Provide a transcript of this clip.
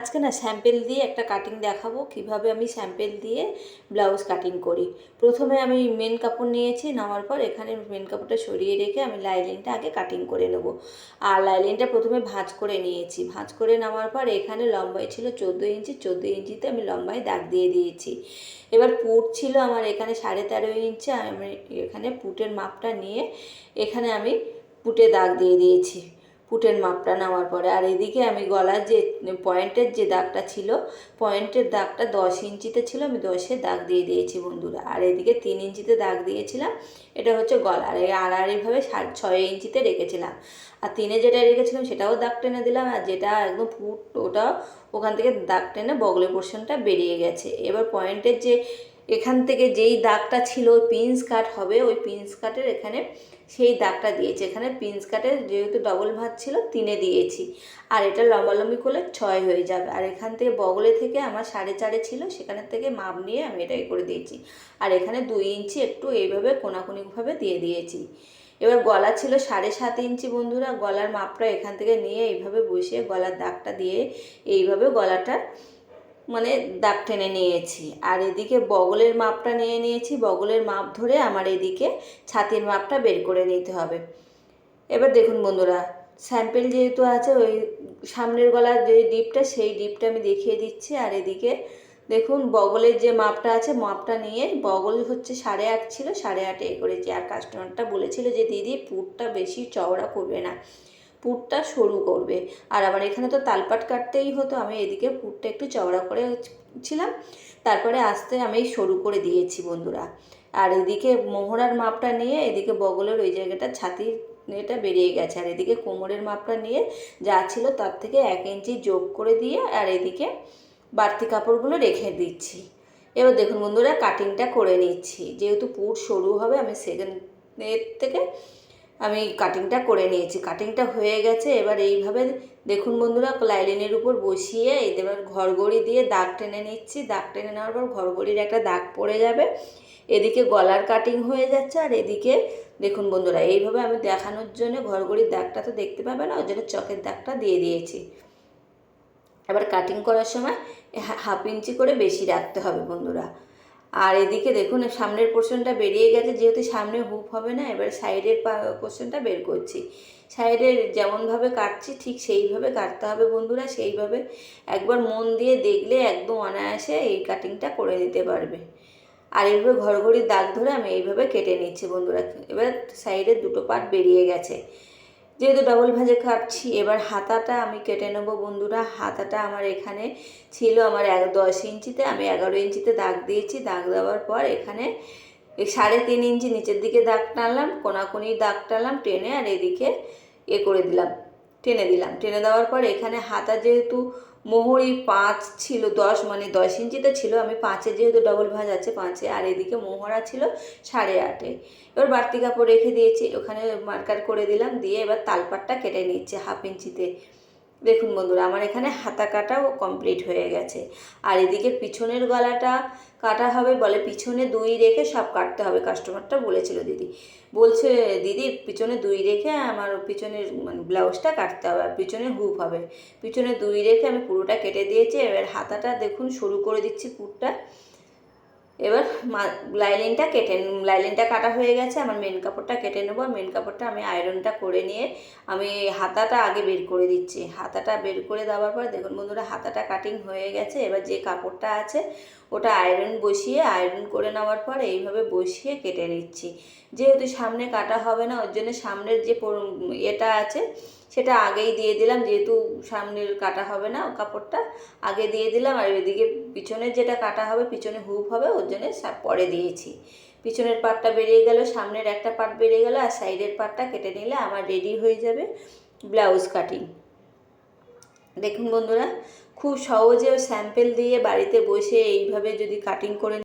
আজকে না স্যাম্পেল দিয়ে একটা কাটিং দেখাবো, কীভাবে আমি স্যাম্পেল দিয়ে ব্লাউজ কাটিং করি। প্রথমে আমি মেন কাপড় নিয়েছি, নেওয়ার পর এখানে মেন কাপড়টা সরিয়ে রেখে আমি লাইলিনটা আগে কাটিং করে নেব। আর লাইলিনটা প্রথমে ভাঁজ করে নিয়েছি। ভাঁজ করে নেওয়ার পর এখানে লম্বাই ছিল চোদ্দ ইঞ্চি, চোদ্দ ইঞ্চিতে আমি লম্বায় দাগ দিয়ে দিয়েছি। এবার পুট ছিল আমার এখানে সাড়ে তেরো ইঞ্চি, আমি এখানে পুটের মাপটা নিয়ে এখানে আমি পুটে দাগ দিয়ে দিয়েছি। পুটের মাপটা নেওয়ার পরে, আর এদিকে আমি গলার যে পয়েন্টের যে দাগটা ছিল, পয়েন্টের দাগটা দশ ইঞ্চিতে ছিল, আমি দশে দাগ দিয়ে দিয়েছি বন্ধুরা। আর এদিকে তিন ইঞ্চিতে দাগ দিয়েছিলাম, এটা হচ্ছে গলার এই আড়াআড়িভাবে সাত ছয় ইঞ্চিতে রেখেছিলাম। আর তিনে যেটা রেখেছিলাম, সেটাও দাগ টেনে দিলাম, আর যেটা একদম ফুট ওটা ওখান থেকে দাগ টেনে বগলে পোর্শনটা বেরিয়ে গেছে। এবার পয়েন্টের যে এখান থেকে যেই দাগটা ছিল ওই পিন্স কাট হবে, ওই পিন্স কাটের এখানে সেই দাগটা দিয়েছি। এখানে পিন্স কাটের যেহেতু ডবল ভাঁজ ছিল, তিনে দিয়েছি। আর এটা লম্বালম্বি করলে ছয় হয়ে যাবে। আর এখান থেকে বগলে থেকে আমার সাড়ে চারে ছিল সেখানের থেকে মাপ নিয়ে আমি এটাই করে দিয়েছি। আর এখানে দুই ইঞ্চি একটু এইভাবে কোনাকুনিভাবে দিয়ে দিয়েছি। এবার গলা ছিল সাড়ে সাত ইঞ্চি বন্ধুরা, গলার মাপটা এখান থেকে নিয়ে এইভাবে বসিয়ে গলার দাগটা দিয়ে এইভাবে গলাটা মানে দাগ টেনে নিয়েছি। আর এদিকে বগলের মাপটা নিয়ে নিয়েছি। বগলের মাপ ধরে আমার এদিকে ছাতির মাপটা বের করে নিতে হবে। এবার দেখুন বন্ধুরা, স্যাম্পেল যেহেতু আছে, ওই সামনের গলার যে ডিপটা, সেই ডিপটা আমি দেখিয়ে দিচ্ছি। আর এদিকে দেখুন, বগলের যে মাপটা আছে, মাপটা নিয়ে বগল হচ্ছে সাড়ে আট ছিল, সাড়ে আটে করেছি। আর কাস্টমারটা বলেছিল যে, দিদি, পুরটা বেশি চওড়া করবে না। পুরটা সরু করবে। আর আবার এখানে তো তালপাট কাটতেই হতো, আমি এদিকে পুরটা একটু চওড়া করে ছিলাম। তারপরে আস্তে আমি সরু করে দিয়েছি বন্ধুরা। আর এদিকে মোহরার মাপটা নিয়ে এদিকে বগলের ওই জায়গাটা ছাতির এটা বেরিয়ে গেছে। আর এদিকে কোমরের মাপটা নিয়ে যা ছিল তার থেকে এক ইঞ্চি যোগ করে দিয়ে আর এদিকে বাড়তি কাপড়গুলো রেখে দিচ্ছি। এবার দেখুন বন্ধুরা কাটিংটা করে নিচ্ছি। যেহেতু পুর সরু হবে, আমি সেকেন্ড এর থেকে আমি কাটিংটা করে নিয়েছি। কাটিংটা হয়ে গেছে, এবার এইভাবে দেখুন বন্ধুরা লাইলিনের উপর বসিয়ে এবার ঘরগড়ি দিয়ে দাগ টেনে নিচ্ছি। দাগ টেনে নেওয়ার পর ঘরগড়ির একটা দাগ পড়ে যাবে। এদিকে গলার কাটিং হয়ে যাচ্ছে আর এদিকে দেখুন বন্ধুরা, এইভাবে আমি দেখানোর জন্য ঘরগড়ির দাগটা তো দেখতে পাবে না, ওই জন্য চকের দাগটা দিয়ে দিয়েছি। এবার কাটিং করার সময় হাফ ইঞ্চি করে বেশি রাখতে হবে বন্ধুরা। আর এদিকে দেখুন, সামনের পোর্শনটা বেরিয়ে গেছে, যেহেতু সামনে হুপ হবে না, এবার সাইডের পোর্শনটা বের করছি। সাইডের যেমনভাবে কাটছি, ঠিক সেইভাবে কাটতে হবে বন্ধুরা, সেইভাবে একবার মন দিয়ে দেখলে একদম অনায়াসে এই কাটিংটা করে দিতে পারবে। আর এইভাবে ঘরঘড়ির দাগ ধরে আমি এইভাবে কেটে নিচ্ছি বন্ধুরা। এবার সাইডের দুটো পার্ট বেরিয়ে গেছে। যেহেতু ডবল ভাজে খাচ্ছি, এবার হাতাটা আমি কেটে নেব বন্ধুরা। হাতাটা আমার এখানে ছিল আমার এক দশ ইঞ্চিতে, আমি এগারো ইঞ্চিতে দাগ দিয়েছি। দাগ দেওয়ার পর এখানে সাড়ে তিন ইঞ্চি নিচের দিকে দাগ টানলাম, কোনাকুনি দাগ টানলাম, টেনে আর এদিকে এ করে দিলাম, টেনে দিলাম। টেনে দেওয়ার পর এখানে হাতা যেহেতু মোহরি পাঁচ ছিল, দশ মানে দশ ইঞ্চিতে ছিল, আমি পাঁচে যেহেতু ডবল ভাঁজ আছে পাঁচে, আর এদিকে মোহরা ছিল সাড়ে আটে। এবার বাড়তি কাপড় রেখে দিয়েছি, ওখানে মার্কার করে দিলাম, দিয়ে এবার তালপাটটা কেটে নিচ্ছে হাফ ইঞ্চিতে। দেখুন বন্ধুরা, আমার এখানে হাতা কাটাও কমপ্লিট হয়ে গেছে। আর এদিকে পিছনের গলাটা কাটা হবে বলে পিছনে দুই রেখে সব কাটতে হবে কাস্টমারটা বলেছিল দিদি। বলছে, দিদি, পিছনে দুই রেখে আমার পিছনের মানে ব্লাউজটা কাটতে হবে আর পিছনে হুপ হবে। পিছনে দুই রেখে আমি পুরোটা কেটে দিয়েছি, এবার হাতাটা দেখুন শুরু করে দিচ্ছি পুরটা। এবার লাইলিনটা কেটে লাইলিনটা কাটা হয়ে গেছে, আমার মেন কাপড়টা কেটে নেব মেন কাপড়টা আমি আয়রনটা করে নিয়ে আমি হাতাটা আগে বের করে দিচ্ছি। হাতাটা বের করে দেওয়ার পর দেখুন বন্ধুরা, হাতাটা কাটিং হয়ে গেছে, এবার যে কাপড়টা আছে, ওটা আয়রন বসিয়ে আয়রন করে নেওয়ার পর এইভাবে বসিয়ে কেটে নিচ্ছি। যেহেতু সামনে কাটা হবে না, ওর জন্য সামনের যে এটা আছে সেটা আগেই দিয়ে দিলাম, যেহেতু সামনের কাটা হবে না কাপড়টা, আগে দিয়ে দিলাম আর এদিকে পিছনের যেটা কাটা হবে, পিছনে হুপ হবে, ওর জন্য পরে দিয়েছি। পিছনের পাটটা বেরিয়ে গেল, সামনের একটা পাট বেরিয়ে গেল আর সাইডের পাটটা কেটে নিলে আমার রেডি হয়ে যাবে ব্লাউজ কাটিং। দেখুন বন্ধুরা, খুব সহজে স্যাম্পেল দিয়ে বাড়িতে বসে এইভাবে যদি কাটিং করে